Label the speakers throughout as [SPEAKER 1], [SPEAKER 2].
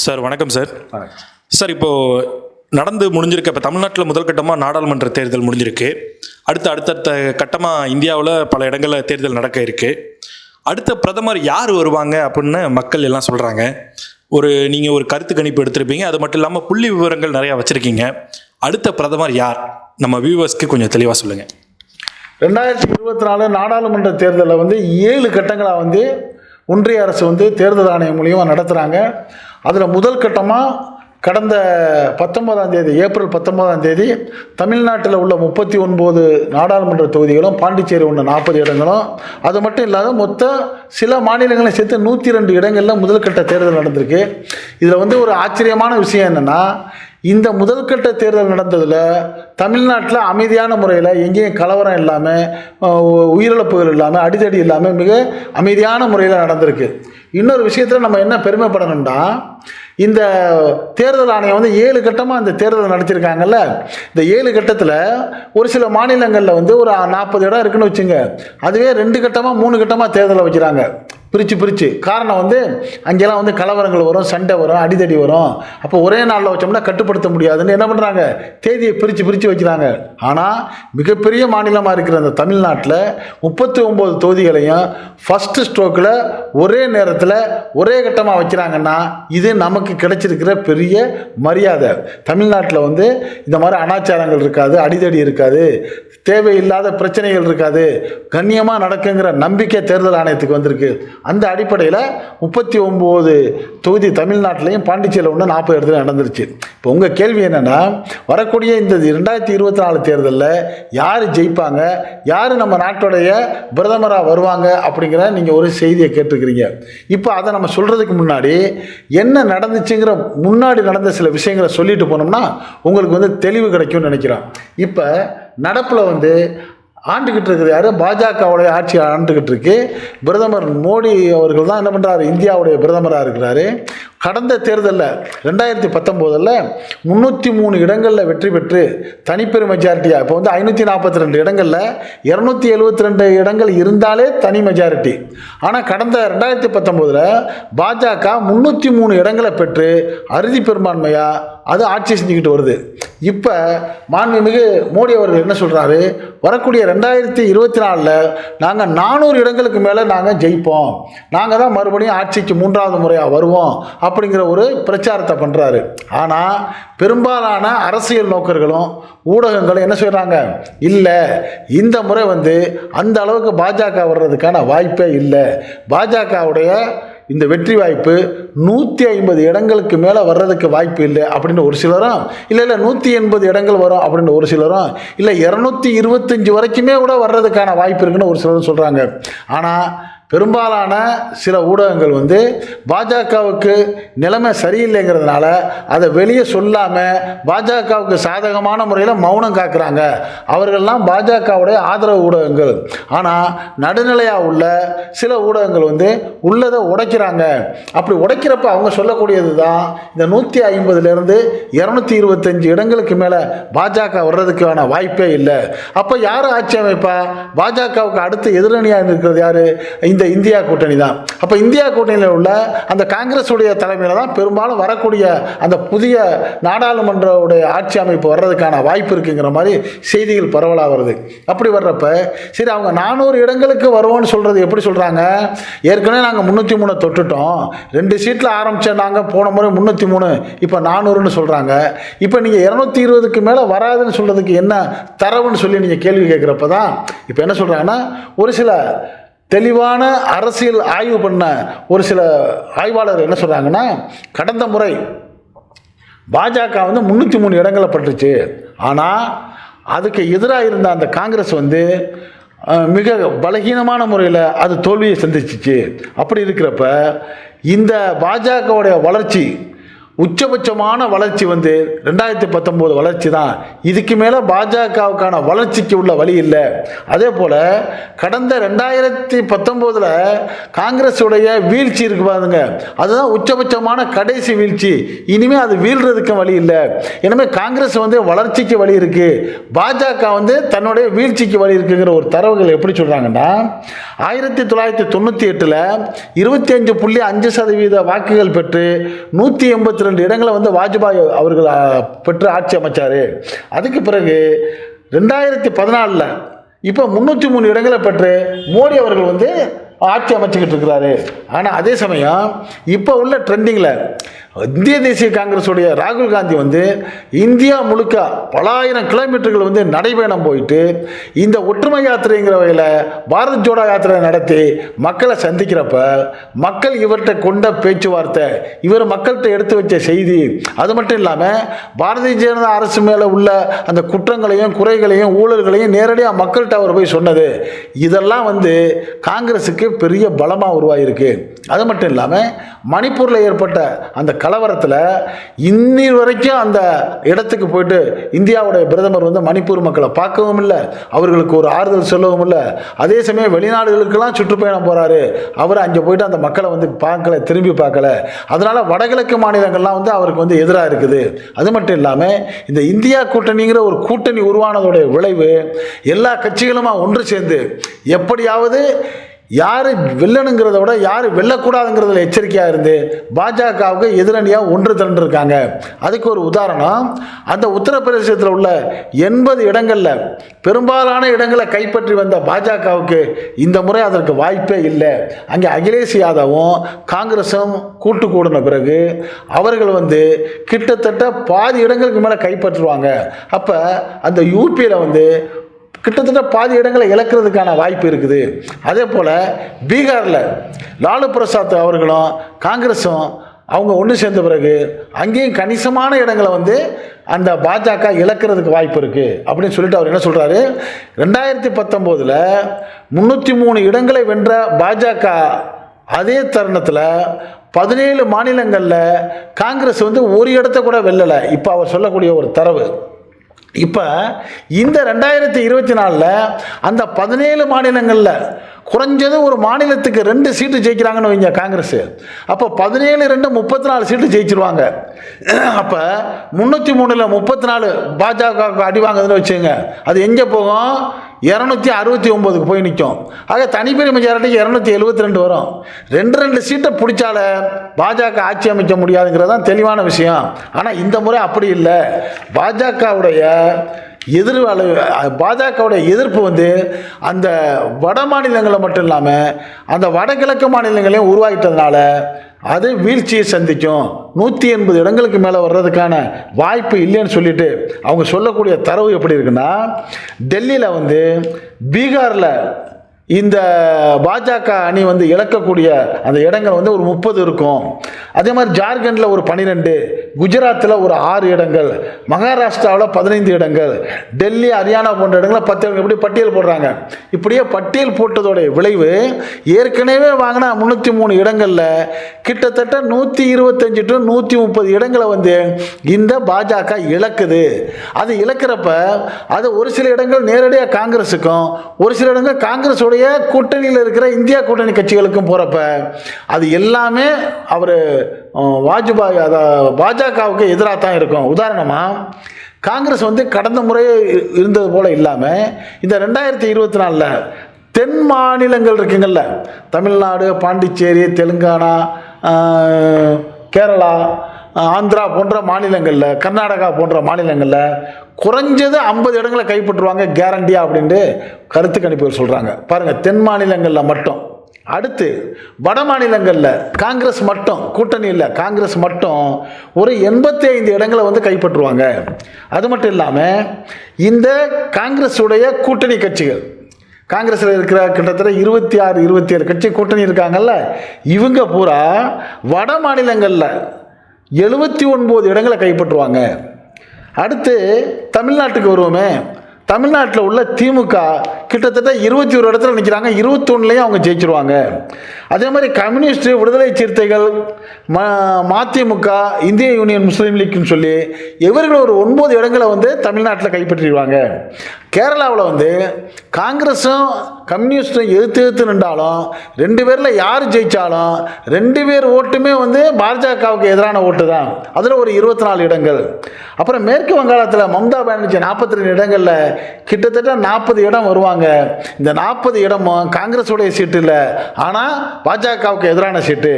[SPEAKER 1] Sir வணக்கம் sir. Sir இப்போ நடந்து முடிஞ்சிருக்க. இப்போ தமிழ்நாட்டில் முதல் கட்டமாக நாடாளுமன்ற தேர்தல் முடிஞ்சிருக்கு. அடுத்து அடுத்தடுத்த கட்டமாக இந்தியாவில் பல இடங்களில் தேர்தல் நடக்க இருக்கு. அடுத்த பிரதமர் யார் வருவாங்க அப்படின்னு மக்கள் எல்லாம் சொல்கிறாங்க ஒரு நீங்கள் ஒரு கருத்து கணிப்பு எடுத்திருப்பீங்க. அது மட்டும் இல்லாமல் புள்ளி விவரங்கள் நிறையா வச்சுருக்கீங்க. அடுத்த பிரதமர் யார்? நம்ம வியூவர்ஸ்க்கு கொஞ்சம் தெளிவாக சொல்லுங்கள்
[SPEAKER 2] ரெண்டாயிரத்தி இருபத்தி நாலு நாடாளுமன்ற தேர்தலில் வந்து ஏழு கட்டங்களாக வந்து ஒன்றிய அரசு வந்து தேர்தல் ஆணையம் மூலியமாக நடத்துகிறாங்க அதில் முதல் கட்டமாக கடந்த பத்தொன்பதாம் தேதி ஏப்ரல் பத்தொன்பதாம் தேதி தமிழ்நாட்டில் உள்ள முப்பத்தி ஒன்பது நாடாளுமன்ற தொகுதிகளும் பாண்டிச்சேரி ஒன்று நாற்பது இடங்களும் அது மட்டும் இல்லாத மொத்தம் சில மாநிலங்களை சேர்த்து நூற்றி ரெண்டு இடங்களில் முதல் கட்ட தேர்தல் நடந்திருக்கு. இதில் வந்து ஒரு ஆச்சரியமான விஷயம் என்னென்னா இந்த முதல் கட்ட தேர்தல் நடந்ததில் தமிழ்நாட்டில் அமைதியான முறையில் எங்கேயும் கலவரம் இல்லாமல் உயிரிழப்புகள் இல்லாமல் அடிதடி இல்லாமல் மிக அமைதியான முறையில் நடந்திருக்கு. இன்னொரு விஷயத்தில் நம்ம என்ன பெருமைப்படணும்னா இந்த தேர்தல் ஆணையம் வந்து ஏழு கட்டமாக இந்த தேர்தல் நடத்தியிருக்காங்கல்ல இந்த ஏழு கட்டத்தில் ஒரு சில மாநிலங்களில் வந்து ஒரு நாற்பது இடம் இருக்குன்னு வச்சுங்க. அதுவே ரெண்டு கட்டமாக மூணு கட்டமாக தேர்தலை வைக்கிறாங்க. பிரித்து பிரித்து காரணம் வந்து அங்கெல்லாம் வந்து கலவரங்கள் வரும் சண்டை வரும் அடிதடி வரும். அப்போ ஒரே நாளில் வச்சோம்னா கட்டுப்படுத்த முடியாதுன்னு என்ன பண்ணுறாங்க தேதியை பிரித்து பிரித்து வைக்கிறாங்க ஆனால் மிகப்பெரிய மாநிலமாக இருக்கிற அந்த தமிழ்நாட்டில் முப்பத்தி ஒம்பது தொகுதிகளையும் ஃபஸ்ட்டு ஸ்ட்ரோக்கில் ஒரே நேரத்தில் ஒரே கட்டமாக வைக்கிறாங்கன்னா இது நமக்கு கிடைச்சிருக்கிற பெரிய மரியாதை. தமிழ்நாட்டில் வந்து இந்த மாதிரி அனாச்சாரங்கள் இருக்காது அடிதடி இருக்காது தேவையில்லாத பிரச்சனைகள் இருக்காது. கண்ணியமாக நடக்குங்கிற நம்பிக்கை தேர்தல் ஆணையத்துக்கு வந்திருக்கு. அந்த அடிப்படையில் முப்பத்தி ஒம்பது தொகுதி தமிழ்நாட்டிலையும் பாண்டிச்சேரியில் ஒன்று நாற்பது இடத்துல நடந்துருச்சு. இப்போ உங்கள் கேள்வி என்னென்னா வரக்கூடிய இந்த ரெண்டாயிரத்தி இருபத்தி நாலு தேர்தலில் யார் ஜெயிப்பாங்க யார் நம்ம நாட்டுடைய பிரதமராக வருவாங்க அப்படிங்கிற நீங்கள் ஒரு செய்தியை கேட்டிருக்கிறீங்க. இப்போ அதை நம்ம சொல்கிறதுக்கு முன்னாடி என்ன நடந்துச்சுங்கிற முன்னாடி நடந்த சில விஷயங்களை சொல்லிட்டு போனோம்னா உங்களுக்கு வந்து தெளிவு கிடைக்கும்னு நினைக்கிறோம் இப்போ நடப்பில் வந்து ஆண்டுக்கிட்டு இருக்குது யார்? பாஜகவுடைய ஆட்சி ஆண்டுக்கிட்டு இருக்கு. பிரதமர் மோடி அவர்கள் தான் என்ன பண்ணுறாரு இந்தியாவுடைய பிரதமராக இருக்கிறாரு. கடந்த தேர்தலில் ரெண்டாயிரத்தி பத்தொம்போதில் முந்நூற்றி மூணு இடங்களில் வெற்றி பெற்று தனிப்பெரும் மெஜாரிட்டியாக இப்போ வந்து ஐநூற்றி நாற்பத்தி ரெண்டு இடங்களில் இரநூத்தி எழுபத்தி ரெண்டு இடங்கள் இருந்தாலே தனி மெஜாரிட்டி ஆனால் கடந்த ரெண்டாயிரத்தி பத்தொம்போதில் பாஜக முந்நூற்றி மூணு இடங்களை பெற்று அறுதி பெரும்பான்மையாக அது ஆட்சி செஞ்சுக்கிட்டு வருது. இப்போ மாண்புமிகு மோடி அவர்கள் என்ன சொல்கிறாரு வரக்கூடிய ரெண்டாயிரத்தி இருபத்தி நாலில் நாங்கள் நானூறு இடங்களுக்கு மேலே நாங்கள் ஜெயிப்போம். நாங்கள் தான் மறுபடியும் ஆட்சிக்கு மூன்றாவது முறையாக வருவோம். அப்படிங்கிற ஒரு பிரச்சாரத்தை பண்ணுறாரு ஆனால் பெரும்பாலான அரசியல் நோக்கர்களும் ஊடகங்களும் என்ன செய்கிறாங்க இல்லை இந்த முறை வந்து அந்த அளவுக்கு பாஜக வர்றதுக்கான வாய்ப்பே இல்லை. பாஜகவுடைய இந்த வெற்றி வாய்ப்பு நூற்றி ஐம்பது இடங்களுக்கு மேலே வர்றதுக்கு வாய்ப்பு இல்லை அப்படின்னு ஒரு சிலரும் இல்லை இல்லை நூற்றி எண்பது இடங்கள் வரும் அப்படின்னு ஒரு சிலரும் இல்லை இரநூத்தி இருபத்தஞ்சி வரைக்குமே கூட வர்றதுக்கான வாய்ப்பு இருக்குன்னு ஒரு சிலரும் சொல்கிறாங்க ஆனால் பெரும்பாலான சில ஊடகங்கள் வந்து பாஜகவுக்கு நிலைமை சரியில்லைங்கிறதுனால அதை வெளியே சொல்லாமல் பாஜகவுக்கு சாதகமான முறையில் மௌனம் காக்குறாங்க. அவர்கள்லாம் பாஜகவுடைய ஆதரவு ஊடகங்கள். ஆனால் நடுநிலையாக உள்ள சில ஊடகங்கள் வந்து உள்ளதை உடைக்கிறாங்க. அப்படி உடைக்கிறப்ப அவங்க சொல்லக்கூடியது தான் இந்த நூற்றி ஐம்பதுலேருந்து இரநூத்தி இருபத்தஞ்சி இடங்களுக்கு மேலே பாஜக வர்றதுக்கான வாய்ப்பே இல்லை. அப்போ யார் ஆட்சி அமைப்பா? பாஜகவுக்கு அடுத்து எதிரணியாக இருக்கிறது யார்? இந்த இந்தியா கூட்டணி தான். அப்போ இந்தியா கூட்டணியில் உள்ள அந்த காங்கிரஸுடைய தலைமையில் தான் பெரும்பாலும் வரக்கூடிய அந்த புதிய நாடாளுமன்ற உடைய ஆட்சி அமைப்பு வர்றதுக்கான வாய்ப்பு இருக்குங்கிற மாதிரி செய்திகள் பரவலாக வருது. அப்படி வர்றப்ப சரி அவங்க நானூறு இடங்களுக்கு வருவோம்னு சொல்கிறது எப்படி சொல்கிறாங்க ஏற்கனவே நாங்கள் முந்நூற்றி மூணு தொட்டுட்டோம். ரெண்டு சீட்டில் ஆரம்பித்த நாங்கள் போன முறை முந்நூற்றி மூணு இப்போ நானூறுன்னு சொல்கிறாங்க இப்போ நீங்கள் இரநூத்தி இருபதுக்கு மேலே வராதுன்னு சொல்கிறதுக்கு என்ன தரவுன்னு சொல்லி நீங்கள் கேள்வி கேட்குறப்ப தான் இப்போ என்ன சொல்கிறாங்கன்னா ஒரு சில தெளிவான அரசியல் ஆய்வு பண்ண ஒரு சில ஆய்வாளர் என்ன சொல்கிறாங்கன்னா கடந்த முறை பாஜக வந்து முந்நூற்றி மூணு இடங்களை பட்டுச்சு. ஆனால் அதுக்கு எதிராக இருந்த அந்த காங்கிரஸ் வந்து மிக பலகீனமான முறையில் அது தோல்வியை சந்திச்சிச்சு. அப்படி இருக்கிறப்ப இந்த பாஜகவுடைய வளர்ச்சி உச்சபட்சமான வளர்ச்சி வந்து ரெண்டாயிரத்தி பத்தொம்போது வளர்ச்சி தான் இதுக்கு மேலே பாஜகவுக்கான வளர்ச்சிக்கு உள்ள வழி இல்லை. அதே போல் கடந்த ரெண்டாயிரத்தி பத்தொம்போதில் காங்கிரஸுடைய வீழ்ச்சி இருக்கு பாருங்க. அதுதான் உச்சபட்சமான கடைசி வீழ்ச்சி. இனிமேல் அது வீழ்றதுக்கு வழி இல்லை. இனிமேல் காங்கிரஸ் வந்து வளர்ச்சிக்கு வழி இருக்குது பாஜக வந்து தன்னுடைய வீழ்ச்சிக்கு வழி இருக்குங்கிற ஒரு தரவுகள் எப்படி சொல்கிறாங்கன்னா ஆயிரத்தி தொள்ளாயிரத்தி தொண்ணூற்றி எட்டில் இருபத்தி அஞ்சு புள்ளி அஞ்சு சதவீத வாக்குகள் பெற்று நூற்றி எண்பத்தி ரெண்டு இடங்களை வந்து வாஜ்பாய் அவர்கள் பெற்று ஆட்சி அமைச்சார். அதுக்கு பிறகு ரெண்டாயிரத்தி பதினாலில் இப்போ முந்நூற்றி மூணு இடங்களை பெற்று மோடி அவர்கள் வந்து ஆட்சி அமைச்சுக்கிட்டு இருக்கிறாரு. ஆனால் அதே சமயம் இப்போ உள்ள ட்ரெண்டிங்கில் இந்திய தேசிய காங்கிரஸுடைய ராகுல் காந்தி வந்து இந்தியா முழுக்க பலாயிரம் கிலோமீட்டர்கள் வந்து நடைபயணம் போயிட்டு இந்த ஒற்றுமை யாத்திரைங்கிற வகையில் பாரத் ஜோடா யாத்திரை நடத்தி மக்களை சந்திக்கிறப்ப மக்கள் இவர்கிட்ட கொண்ட பேச்சுவார்த்தை இவர் மக்கள்கிட்ட எடுத்து வச்ச செய்தி அது மட்டும் இல்லாமல் பாரதிய ஜனதா அரசு மேலே உள்ள அந்த குற்றங்களையும் குறைகளையும் ஊழல்களையும் நேரடியாக மக்கள்கிட்ட அவர் போய் சொன்னது இதெல்லாம் வந்து காங்கிரஸுக்கு பெரிய பலமாக உருவாகிருக்கு அது மட்டும் இல்லாமல் மணிப்பூரில் ஏற்பட்ட அந்த கலவரத்தில் இன்னி வரைக்கும் அந்த இடத்துக்கு போயிட்டு இந்தியாவுடைய பிரதமர் வந்து மணிப்பூர் மக்களை பார்க்கவும் இல்லை அவர்களுக்கு ஒரு ஆறுதல் சொல்லவும் இல்லை. அதே சமயம் வெளிநாடுகளுக்கெல்லாம் சுற்றுப்பயணம் போகிறாரு அவர் அங்கே போயிட்டு அந்த மக்களை வந்து பார்க்கல திரும்பி பார்க்கல. அதனால் வடகிழக்கு மாநிலங்கள்லாம் வந்து அவருக்கு வந்து எதிராக இருக்குது. அது மட்டும் இல்லாமல் இந்த இந்தியா கூட்டணிங்கிற ஒரு கூட்டணி உருவானதோடைய விளைவு எல்லா கட்சிகளுமா ஒன்று சேர்ந்து எப்படியாவது யார் வில்லனுங்கிறத விட யார் வெல்லக்கூடாதுங்கிறதுல எச்சரிக்கையாக இருந்து பாஜகவுக்கு எதிரணியாக ஒன்று திரண்டிருக்காங்க. அதுக்கு ஒரு உதாரணம் அந்த உத்தரப்பிரதேசத்தில் உள்ள எண்பது இடங்களில் பெரும்பாலான இடங்களை கைப்பற்றி வந்த பாஜகவுக்கு இந்த முறை அதற்கு வாய்ப்பே இல்லை. அங்கே அகிலேஷ் யாதவும் காங்கிரஸும் கூட்டு கூடின பிறகு அவர்கள் வந்து கிட்டத்தட்ட பாதி இடங்களுக்கு மேலே கைப்பற்றுவாங்க. அப்போ அந்த யூபியில் வந்து கிட்டத்தட்ட பாதி இடங்களை இழக்கிறதுக்கான வாய்ப்பு இருக்குது. அதே போல் பீகாரில் லாலு பிரசாத் அவர்களும் காங்கிரஸும் அவங்க ஒன்று சேர்ந்த பிறகு அங்கேயும் கணிசமான இடங்களை வந்து அந்த பாஜக இழக்கிறதுக்கு வாய்ப்பு இருக்குது அப்படின்னு சொல்லிட்டு அவர் என்ன சொல்கிறாரு ரெண்டாயிரத்தி பத்தொம்போதில் முந்நூற்றி மூணு இடங்களை வென்ற பாஜக அதே தருணத்தில் பதினேழு மாநிலங்களில் காங்கிரஸ் வந்து ஒரு இடத்த கூட வெல்லலை. இப்போ அவர் சொல்லக்கூடிய ஒரு தரவு. இப்போ இந்த ரெண்டாயிரத்தி இருபத்தி நாலில் அந்த பதினேழு மாநிலங்களில் குறைஞ்சது ஒரு மாநிலத்துக்கு ரெண்டு சீட்டு ஜெயிக்கிறாங்கன்னு வைங்க காங்கிரஸ். அப்போ பதினேழு ரெண்டு முப்பத்தி நாலு சீட்டு ஜெயிச்சிருவாங்க. அப்போ முந்நூற்றி மூணில் முப்பத்தி நாலு பாஜக அடி வாங்குதுன்னு வச்சுங்க அது எங்கே போகும்? இரநூத்தி அறுபத்தி ஒம்போதுக்கு போய் நிற்கும் ஆக தனிப்பெரிய மெஜாரிட்டிக்கு இரநூத்தி எழுபத்தி ரெண்டு வரும். ரெண்டு ரெண்டு சீட்டை பிடிச்சால பாஜக ஆட்சி அமைக்க முடியாதுங்கிறது தான் தெளிவான விஷயம். ஆனால் இந்த முறை அப்படி இல்லை. பாஜகவுடைய எதிர்வாள பாஜகவுடைய எதிர்ப்பு வந்து அந்த வட மாநிலங்களில் மட்டும் இல்லாமல் அந்த வடகிழக்கு மாநிலங்களையும் உருவாகிட்டதுனால அது வீழ்ச்சியை சந்திக்கும். நூற்றி எண்பது இடங்களுக்கு மேலே வர்றதுக்கான வாய்ப்பு இல்லைன்னு சொல்லிட்டு அவங்க சொல்லக்கூடிய தரவு எப்படி இருக்குன்னா டெல்லியில் வந்து பீகாரில் இந்த பாஜக அணி வந்து இழக்கக்கூடிய அந்த இடங்கள் வந்து ஒரு முப்பது இருக்கும். அதே மாதிரி ஜார்க்கண்டில் ஒரு பன்னிரெண்டு குஜராத்தில் ஒரு ஆறு இடங்கள் மகாராஷ்டிராவில் பதினைந்து இடங்கள் டெல்லி ஹரியானா போன்ற இடங்களில் பத்து இடங்கள். இப்படி பட்டியல் போடுறாங்க. இப்படியே பட்டியல் போட்டதோடைய விளைவு ஏற்கனவே வாங்கின முந்நூற்றி மூணு இடங்களில் கிட்டத்தட்ட நூற்றி இருபத்தஞ்சு டு நூற்றி முப்பது இடங்களை வந்து இந்த பாஜக இழக்குது. அது இழக்கிறப்ப அது ஒரு சில இடங்கள் நேரடியாக காங்கிரஸுக்கும் ஒரு சில இடங்கள் காங்கிரஸோட அவருடைய கூட்டணியில் இருக்கிற இந்தியா கூட்டணி கட்சிகளுக்கும் போகிறப்ப அது எல்லாமே அவர் வாஜ்பாய் அதை பாஜகவுக்கு எதிராக தான் இருக்கும். உதாரணமாக காங்கிரஸ் வந்து கடந்த முறையே இருந்தது போல் இல்லாமல் இந்த ரெண்டாயிரத்தி இருபத்தி நாலில் தென் மாநிலங்கள் இருக்குங்கள்ல. தமிழ்நாடு பாண்டிச்சேரி தெலுங்கானா கேரளா ஆந்திரா போன்ற மாநிலங்களில் கர்நாடகா போன்ற மாநிலங்களில் குறைஞ்சது ஐம்பது இடங்களை கைப்பற்றுவாங்க கேரண்டியா அப்படின்ட்டு கருத்து கணிப்புகள் சொல்கிறாங்க பாருங்கள் தென் மாநிலங்களில் மட்டும். அடுத்து வட மாநிலங்களில் காங்கிரஸ் மட்டும் கூட்டணி இல்லை காங்கிரஸ் மட்டும் ஒரு எண்பத்தி ஐந்து இடங்களை வந்து கைப்பற்றுவாங்க. அது மட்டும் இல்லாமல் இந்த காங்கிரஸுடைய கூட்டணி கட்சிகள் காங்கிரஸில் இருக்கிற கிட்டத்தட்ட இருபத்தி ஆறு இருபத்தி ஏழு கட்சி கூட்டணி இருக்காங்கல்ல இவங்க பூரா வட மாநிலங்களில் எழுபத்தி ஒன்பது இடங்களை கைப்பற்றுவாங்க. அடுத்து தமிழ்நாட்டுக்கு வருவோமே. தமிழ்நாட்டில் உள்ள திமுக கிட்டத்தட்ட இருபத்தி ஒரு இடத்துல நிற்கிறாங்க இருபத்தொன்னுலேயும் அவங்க ஜெயிச்சிருவாங்க. அதே மாதிரி கம்யூனிஸ்ட் விடுதலை சிறுத்தைகள் ம மதிமுக இந்திய யூனியன் முஸ்லீம் லீக்னு சொல்லி இவர்கள் ஒரு ஒன்பது இடங்களை வந்து தமிழ்நாட்டில் கைப்பற்றிடுவாங்க கேரளாவில் வந்து காங்கிரஸும் கம்யூனிஸ்டும் எதிர்த்து எதிர்த்து நின்றாலும் ரெண்டு பேரில் யார் ஜெயித்தாலும் ரெண்டு பேர் ஓட்டுமே வந்து பாஜகவுக்கு எதிரான ஓட்டு தான் அதில் ஒரு இருபத்தி நாலு இடங்கள். அப்புறம் மேற்கு வங்காளத்தில் மம்தா பானர்ஜி நாற்பத்தி ரெண்டு இடங்களில் கிட்டத்தட்ட நாற்பது இடம் வருவாங்க. இந்த நாற்பது இடமும் காங்கிரஸுடைய சீட்டு இல்லை ஆனால் பாஜகவுக்கு எதிரான சீட்டு.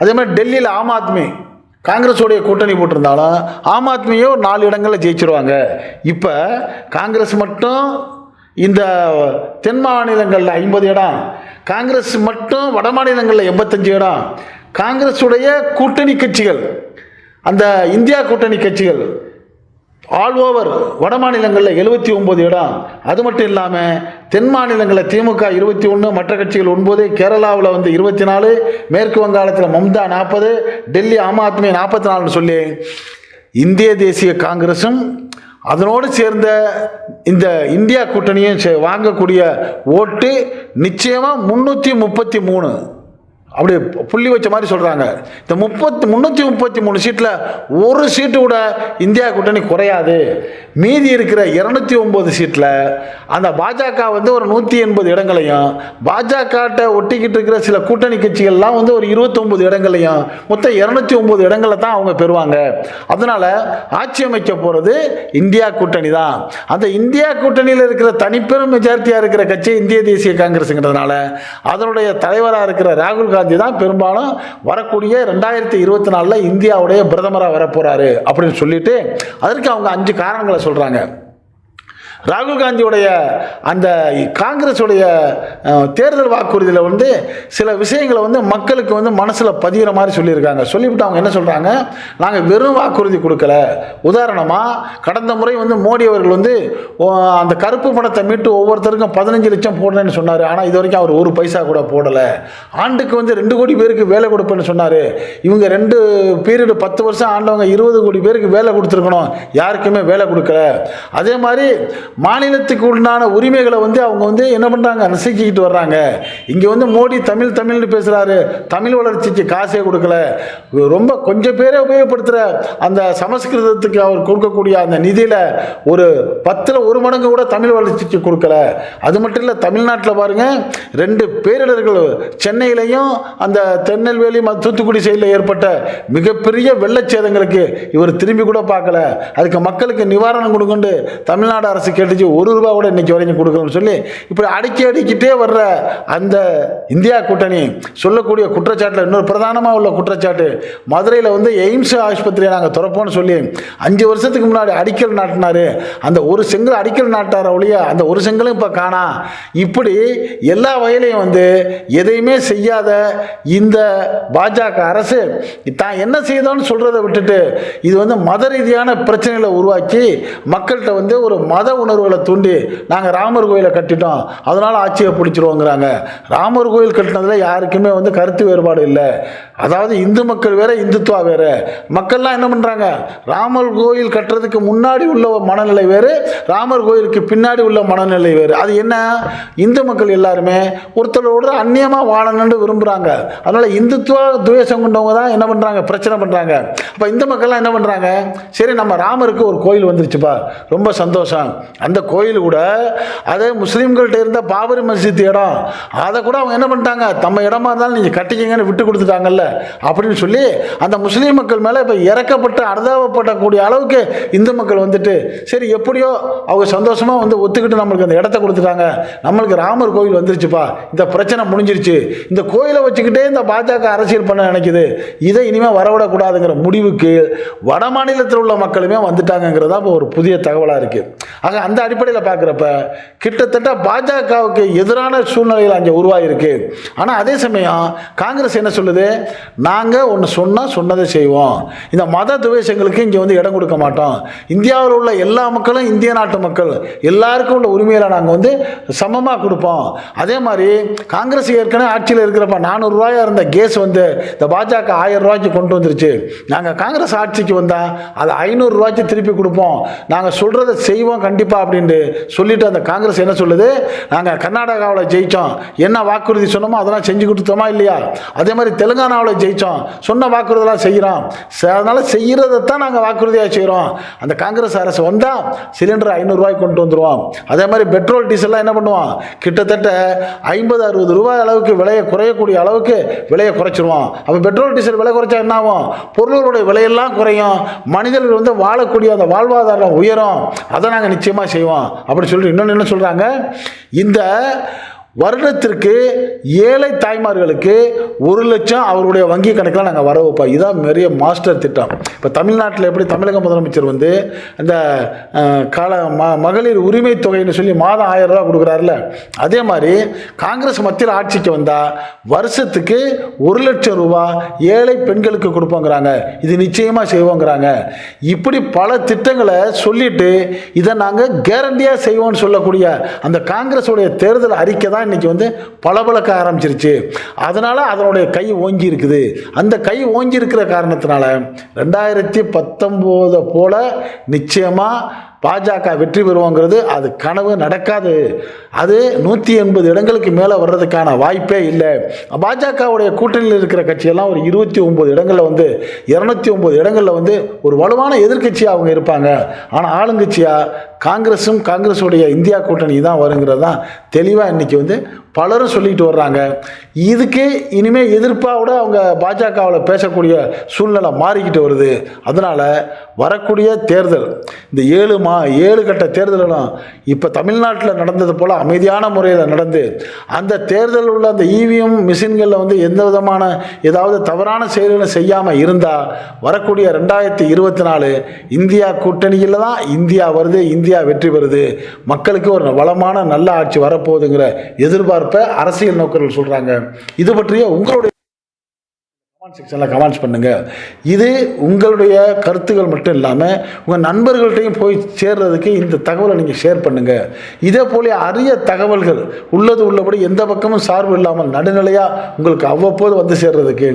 [SPEAKER 2] அதே மாதிரி டெல்லியில் ஆம் ஆத்மி காங்கிரஸோடைய கூட்டணி போட்டிருந்தாலும் ஆம் ஆத்மியே ஒரு நாலு இடங்களில் ஜெயிச்சிருவாங்க. இப்போ காங்கிரஸ் மட்டும் இந்த தென் மாநிலங்களில் ஐம்பது இடம் காங்கிரஸ் மட்டும் வட மாநிலங்களில் எண்பத்தஞ்சு இடம். காங்கிரஸுடைய கூட்டணி கட்சிகள் அந்த இந்தியா கூட்டணி கட்சிகள் ஆல் ஓவர் வட மாநிலங்களில் எழுபத்தி ஒம்பது இடம். அது மட்டும் இல்லாமல் தென் மாநிலங்களில் திமுக இருபத்தி ஒன்று மற்ற கட்சிகள் ஒன்பது கேரளாவில் வந்து இருபத்தி நாலு மேற்கு வங்காளத்தில் மம்தா நாற்பது டெல்லி ஆம் ஆத்மி நாற்பத்தி நாலுன்னு சொல்லி இந்திய தேசிய காங்கிரஸும் அதனோடு சேர்ந்த இந்த இந்தியா கூட்டணியும் சே- வாங்கக்கூடிய ஓட்டு நிச்சயமாக முந்நூற்றி முப்பத்தி மூணு. அப்படி புள்ளி வச்ச மாதிரி சொல்கிறாங்க இந்த முப்பத்தி முந்நூற்றி முப்பத்தி மூணு சீட்டில் ஒரு சீட்டு கூட இந்தியா கூட்டணி குறையாது. மீதி இருக்கிற இரநூத்தி ஒம்பது சீட்டில் அந்த பாஜக வந்து ஒரு நூற்றி எண்பது இடங்களையும் பாஜகட்ட ஒட்டிக்கிட்டு இருக்கிற சில கூட்டணி கட்சிகள்லாம் வந்து ஒரு இருபத்தொம்பது இடங்களையும் மொத்தம் இரநூத்தி ஒம்பது இடங்களை தான் அவங்க பெறுவாங்க. அதனால் ஆட்சி அமைக்க போகிறது இந்தியா கூட்டணி தான். அந்த இந்தியா கூட்டணியில் இருக்கிற தனிப்பெரும் மெஜாரிட்டியாக இருக்கிற கட்சி இந்திய தேசிய காங்கிரஸுங்கிறதுனால அதனுடைய தலைவராக இருக்கிற ராகுல் காந்தி தான் பெரும்பாலும் வரக்கூடிய ரெண்டாயிரத்தி இருபத்தி நாலில் இந்தியாவுடைய பிரதமராக வரப்போகிறாரு அப்படின்னு சொல்லிட்டு அதற்கு அவங்க அஞ்சு காரணங்களை சொல்கிறாங்க ராகுல் காந்தியுடைய அந்த காங்கிரஸுடைய தேர்தல் வாக்குறுதியில் வந்து சில விஷயங்களை வந்து மக்களுக்கு வந்து மனசில் பதிகிற மாதிரி சொல்லியிருக்காங்க. சொல்லிவிட்டு அவங்க என்ன சொல்கிறாங்க நாங்கள் வெறும் வாக்குறுதி கொடுக்கல. உதாரணமாக கடந்த முறை வந்து மோடி அவர்கள் வந்து அந்த கருப்பு பணத்தை மீட்டு ஒவ்வொருத்தருக்கும் பதினஞ்சு லட்சம் போடுறேன்னு சொன்னார். ஆனால் இது வரைக்கும் அவர் ஒரு பைசா கூட போடலை. ஆண்டுக்கு வந்து ரெண்டு கோடி பேருக்கு வேலை கொடுப்பேன்னு சொன்னார். இவங்க ரெண்டு பீரியடு பத்து வருஷம் ஆண்டவங்க இருபது கோடி பேருக்கு வேலை கொடுத்துருக்கணும். யாருக்குமே வேலை கொடுக்கல. அதே மாதிரி மாநிலத்துக்கு உண்டான உரிமைகளை வந்து அவங்க வந்து என்ன பண்ணுறாங்க நசுக்கிக்கிட்டு வர்றாங்க. இங்கே வந்து மோடி தமிழ் தமிழ்னு பேசுகிறாரு தமிழ் வளர்ச்சிக்கு காசே கொடுக்கல. ரொம்ப கொஞ்சம் பேரே உபயோகப்படுத்துகிற அந்த சமஸ்கிருதத்துக்கு அவர் கொடுக்கக்கூடிய அந்த நிதியில் ஒரு பத்தில் ஒரு மடங்கு கூட தமிழ் வளர்ச்சிக்கு கொடுக்கல. அது மட்டும் இல்லை தமிழ்நாட்டில் பாருங்கள் ரெண்டு பேரிடர்கள். சென்னையிலையும் அந்த திருநெல்வேலி மற்ற தூத்துக்குடி சைடில் ஏற்பட்ட மிகப்பெரிய வெள்ளச்சேதங்களுக்கு இவர் திரும்பி கூட பார்க்கல. அதுக்கு மக்களுக்கு நிவாரணம் கொடுக்குண்டு தமிழ்நாடு அரசு அடித்து ஒரு ரூபா கூட இன்றைக்கி வரைக்கும் கொடுக்கணும்னு சொல்லி இப்படி அடிக்கி அடிக்கிட்டே வர்ற அந்த இந்தியா கூட்டணி சொல்லக்கூடிய குற்றச்சாட்டில் இன்னொரு பிரதானமாக உள்ள குற்றச்சாட்டு மதுரையில் வந்து எய்ம்ஸ் ஆஸ்பத்திரியை நாங்கள் திறப்போம்னு சொல்லி அஞ்சு வருஷத்துக்கு முன்னாடி அடிக்கல் நாட்டினார். அந்த ஒரு செங்கல் அடிக்கல் நாட்டார ஒழிய அந்த ஒரு செங்கலும் இப்போ காணா. இப்படி எல்லா வகையிலையும் வந்து எதையுமே செய்யாத இந்த பாஜக அரசு தான் என்ன செய்தோன்னு சொல்கிறத விட்டுட்டு இது வந்து மத ரீதியான பிரச்சனைகளை உருவாக்கி மக்கள்கிட்ட வந்து ஒரு மத உணர்வுகளை தூண்டி நாங்கள் ராமர் கோயிலை கட்டிட்டோம். அதனால் ஆட்சியை பிடிச்சிருவோங்கிறாங்க. ராமர் கோயில் கட்டினதில் யாருக்குமே வந்து கருத்து வேறுபாடு இல்லை. அதாவது இந்து மக்கள் வேறு இந்துத்துவா வேற. மக்கள்லாம் என்ன பண்ணுறாங்க ராமர் கோயில் கட்டுறதுக்கு முன்னாடி உள்ள மனநிலை வேறு ராமர் கோயிலுக்கு பின்னாடி உள்ள மனநிலை வேறு. அது என்ன? இந்து மக்கள் எல்லாருமே ஒருத்தரோட அந்நியமாக வாழணும்னு விரும்புகிறாங்க அதனால் இந்துத்துவ துவேஷம் கொண்டவங்க தான் என்ன பண்ணுறாங்க பிரச்சனை பண்ணுறாங்க அப்போ இந்து மக்கள்லாம் என்ன பண்ணுறாங்க சரி நம்ம ராமருக்கு ஒரு கோயில் வந்துருச்சுப்பா. ரொம்ப சந்தோஷம். அந்த கோயில் கூட அதே முஸ்லீம்கள்ட்ட இருந்த பாபரி மஸ்ஜித் இடம். அதை கூட அவங்க என்ன பண்ணிட்டாங்க? தம்ம இடமா இருந்தாலும் நீங்கள் கட்டிக்கிங்கன்னு விட்டு கொடுத்துட்டாங்கல்ல? அப்படின்னு சொல்லி அந்த முஸ்லீம் மக்கள் மேலே இப்போ இறக்கப்பட்டு அனுதாபப்படக்கூடிய அளவுக்கு இந்து மக்கள் வந்துட்டு சரி எப்படியோ அவங்க சந்தோஷமாக வந்து ஒத்துக்கிட்டு நம்மளுக்கு அந்த இடத்த கொடுத்துட்டாங்க. நம்மளுக்கு ராமர் கோயில் வந்துருச்சுப்பா. இந்த பிரச்சனை முடிஞ்சிருச்சு. இந்த கோயிலை வச்சுக்கிட்டே இந்த பாஜக அரசியல் பண்ண நினைக்குது. இதை இனிமேல் வரவிடக்கூடாதுங்கிற முடிவுக்கு வட மாநிலத்தில் உள்ள மக்களுமே வந்துட்டாங்கங்கிறதா இப்போ ஒரு புதிய தகவலாக இருக்குது ஆக அந்த அடிப்படையில் பார்க்குறப்ப கிட்டத்தட்ட பாஜகவுக்கு எதிரான சூழ்நிலைகள் அங்கே உருவாகிருக்கு ஆனால் அதே சமயம் காங்கிரஸ் என்ன சொல்லுது? நாங்கள் ஒன்று சொன்னால் சொன்னதை செய்வோம். இந்த மத துவேஷங்களுக்கு இங்கே வந்து இடம் கொடுக்க மாட்டோம். இந்தியாவில் உள்ள எல்லா மக்களும் இந்திய நாட்டு மக்கள். எல்லாருக்கும் உள்ள உரிமையில் நாங்கள் வந்து சமமாக கொடுப்போம். அதே மாதிரி காங்கிரஸ் ஏற்கனவே ஆட்சியில் இருக்கிறப்ப நானூறுரூவாயாக இருந்த கேஸ் வந்து இந்த பாஜக ஆயிரம் ரூபாய்க்கு கொண்டு வந்துருச்சு. நாங்கள் காங்கிரஸ் ஆட்சிக்கு வந்தால் அது ஐநூறுரூவாய்க்கு திருப்பி கொடுப்போம். நாங்கள் சொல்கிறத செய்வோம் கண்டிப்பாக அப்படின்ட்டு சொல்லிட்டு அந்த காங்கிரஸ் என்ன சொல்லுது? நாங்கள் கர்நாடகாவில் ஜெயித்தோம் என்ன வாக்குறுதி சொன்னோமோ அதெல்லாம் செஞ்சு கொடுத்தோமா இல்லையா? அதே மாதிரி தெலுங்கானாவில் ஜெயித்தோம் சொன்ன வாக்குறுதிலாம் செய்கிறோம் அதனால் செய்கிறதைத்தான் நாங்கள் வாக்குறுதியாக செய்கிறோம் அந்த காங்கிரஸ் அரசு வந்தால் சிலிண்டர் ஐநூறுரூவாய்க்கு கொண்டு வந்துடுவோம் அதே மாதிரி பெட்ரோல் டீசல்லாம் என்ன பண்ணுவோம்? கிட்டத்தட்ட ஐம்பது அறுபது ரூபாய் அளவுக்கு விலையை குறையக்கூடிய அளவுக்கு விலையை குறைச்சிருவோம். அப்போ பெட்ரோல் டீசல் விலை குறைச்சா என்ன ஆகும்? பொருள்களுடைய விலையெல்லாம் குறையும். மனிதர்கள் வந்து வாழக்கூடிய அந்த வாழ்வாதாரம் உயரும். அதை நாங்கள் நிச்சயமாக செய்வான் அப்படி சொல்லிட்டு இன்னொன்று என்ன சொல்கிறாங்க இந்த வருடத்திற்கு ஏழை தாய்மார்களுக்கு ஒரு லட்சம் அவருடைய வங்கி கணக்கில் நாங்கள் வர வைப்போம். இதான் பெரிய மாஸ்டர் திட்டம். இப்போ தமிழ்நாட்டில் எப்படி தமிழக முதலமைச்சர் வந்து இந்த கால ம மகளிர் உரிமை தொகைன்னு சொல்லி மாதம் ஆயிரம் ரூபா கொடுக்குறாருல அதே மாதிரி காங்கிரஸ் மத்தியில் ஆட்சிக்கு வந்தால் வருஷத்துக்கு ஒரு லட்சம் ரூபா ஏழை பெண்களுக்கு கொடுப்போங்கிறாங்க. இது நிச்சயமாக செய்வோங்கிறாங்க. இப்படி பல திட்டங்களை சொல்லிட்டு இதை நாங்கள் கேரண்டியாக செய்வோம்னு சொல்லக்கூடிய அந்த காங்கிரஸுடைய தேர்தல் அறிக்கை தான் இன்னைக்கு வந்து பளபளக்க ஆரம்பிச்சிருச்சு. அதனால் அதனுடைய கை ஓங்கி இருக்குது. அந்த கை ஓங்கி இருக்கிற காரணத்தினால ரெண்டாயிரத்தி பத்தொம்போதை போல நிச்சயமாக பாஜக வெற்றி பெறுவோங்கிறது அது கனவு நடக்காது. அது நூற்றி எண்பது இடங்களுக்கு மேலே வர்றதுக்கான வாய்ப்பே இல்லை. பாஜகவுடைய கூட்டணியில் இருக்கிற கட்சியெல்லாம் ஒரு இருபத்தி ஒம்பது இடங்களில் வந்து இரநூத்தி ஒம்பது இடங்களில் வந்து ஒரு வலுவான எதிர்க்கட்சியாக அவங்க இருப்பாங்க. ஆனால் ஆளுங்கட்சியாக காங்கிரஸும் காங்கிரஸுடைய இந்தியா கூட்டணி தான் வருங்கிறது தான் தெளிவாக இன்றைக்கி வந்து பலரும் சொல்லிட்டு வர்றாங்க. இதுக்கு இனிமேல் எதிர்ப்பாக விட அவங்க பாஜகவில் பேசக்கூடிய சூழ்நிலை மாறிக்கிட்டு வருது. அதனால் வரக்கூடிய தேர்தல் இந்த ஏழு மா ஏழு கட்ட தேர்தலும் இப்போ தமிழ்நாட்டில் நடந்தது போல் அமைதியான முறையில் நடந்து அந்த தேர்தல் உள்ள அந்த இவிஎம் மிஷின்களில் வந்து எந்த விதமான ஏதாவது தவறான செயல்களும் செய்யாமல் இருந்தால் வரக்கூடிய ரெண்டாயிரத்தி இருபத்தி நாலு இந்தியா கூட்டணியில் தான் இந்தியா வருது இந்தியா வெற்றி பெறுது. மக்களுக்கு ஒரு வளமான நல்ல ஆட்சி வரப்போகுதுங்கிற எதிர்பார்ப்பை அரசியல் நோக்கர்கள் சொல்கிறாங்க இது பற்றிய உங்களுடைய கமெண்ட் செக்ஷனில் கமெண்ட்ஸ் பண்ணுங்கள் இது உங்களுடைய கருத்துக்கள் மட்டும் இல்லாமல் உங்கள் நண்பர்கள்ட்டையும் போய் சேர்றதுக்கு இந்த தகவலை நீங்கள் ஷேர் பண்ணுங்கள் இதே போல அரிய தகவல்கள் உள்ளது உள்ளபடி எந்த பக்கமும் சார்பு இல்லாமல் நடுநிலையாக உங்களுக்கு அவ்வப்போது வந்து சேர்றதுக்கு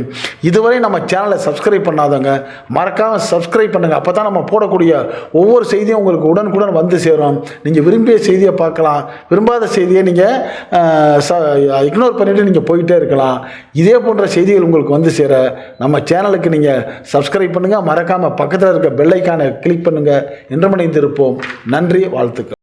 [SPEAKER 2] இதுவரை நம்ம சேனலை சப்ஸ்கிரைப் பண்ணாதவங்க மறக்காமல் சப்ஸ்கிரைப் பண்ணுங்கள் அப்போ தான் நம்ம போடக்கூடிய ஒவ்வொரு செய்தியும் உங்களுக்கு உடனுக்குடன் வந்து சேரும். நீங்கள் விரும்பிய செய்தியை பார்க்கலாம். விரும்பாத செய்தியை நீங்கள் இக்னோர் பண்ணிவிட்டு நீங்கள் போயிட்டே இருக்கலாம். இதே போன்ற செய்திகள் உங்களுக்கு வந்து சேர நம்ம சேனலுக்கு நீங்கள் சப்ஸ்கிரைப் பண்ணுங்கள் மறக்காமல் பக்கத்தில் இருக்க பெல்லைக்கானை கிளிக் பண்ணுங்கள் இன்றமணிந்திருப்போம் நன்றி வாழ்த்துக்கள்.